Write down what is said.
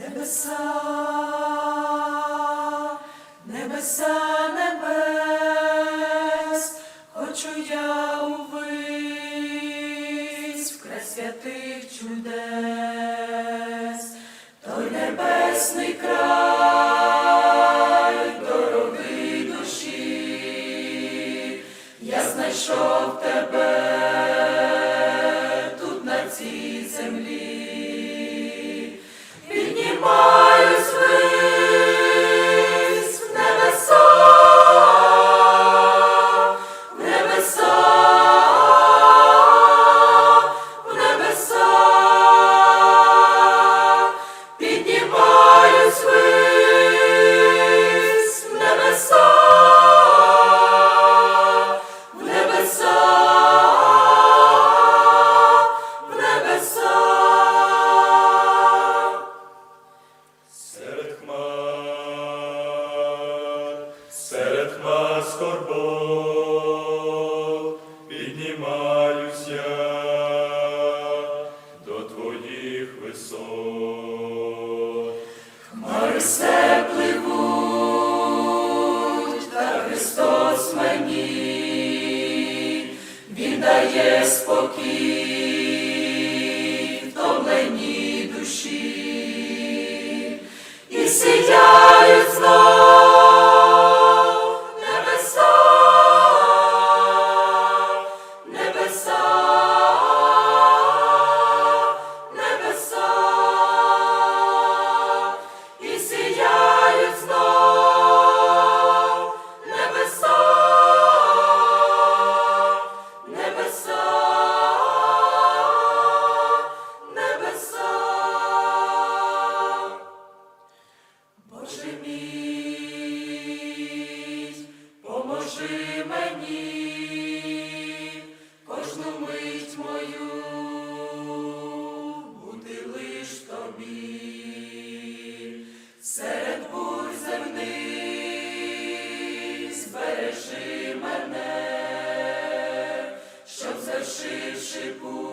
Небеса, небеса небес, хочу я увись в край святих чудес, той небесний край, дорогий душі, я знайшов тебе тут на цій землі. Серед хмар скорбот, піднімаюсь до твоїх висот. Хмари все та Христос мені, Він дає спокій втомленій душі, і сія мені кожну мить мою бути лиш тобі, серед бурь земних збережи мене, щоб зашивши путь.